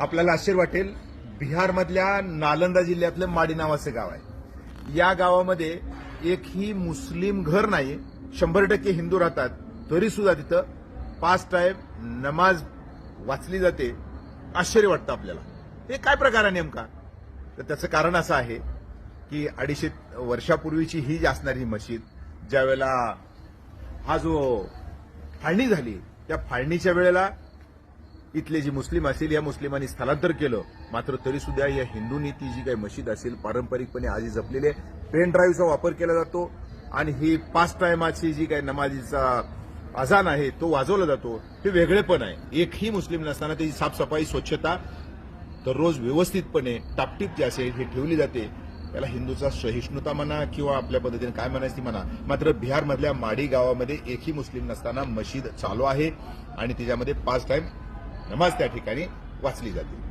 आपल्याला आश्चर्य वाटेल बिहारमधल्या नालंदा जिल्ह्यातलं माडी नावाचं गाव आहे. या गावामध्ये एकही मुस्लिम घर नाही शंभर टक्के हिंदू राहतात. तरी सुद्धा तिथं पाच टाईम नमाज वाचली जाते. आश्चर्य वाटतं आपल्याला. हे काय प्रकार आहे नेमका? तर त्याचं कारण असं आहे की अडीचशे वर्षापूर्वीची ही जी असणारी मशीद ज्यावेळेला हा जो फाळणी झाली त्या फाळणीच्या वेळेला इथले जे मुस्लिम असतील या मुस्लिमांनी स्थलांतर केलं. मात्र तरी सुद्धा या हिंदूंनी ती जी काही मशीद असेल पारंपरिकपणे आधी जपलेली आहे. पेन ड्राईव्हचा वापर केला जातो आणि ही पाच टायमाची जी काही नमाजीचा अजान आहे तो वाजवला जातो. हे वेगळेपण आहे. एकही मुस्लिम नसताना त्याची साफसफाई स्वच्छता दररोज व्यवस्थितपणे टापटीप जी असेल ही ठेवली जाते. याला हिंदूचा सहिष्णुता म्हणा किंवा आपल्या पद्धतीने काय म्हणायचं ती म्हणा. मात्र बिहारमधल्या माडी गावामध्ये एकही मुस्लिम नसताना मशीद चालू आहे आणि तिच्यामध्ये पाच टाइम नमाज त्या ठिकाणी वाचली जाते.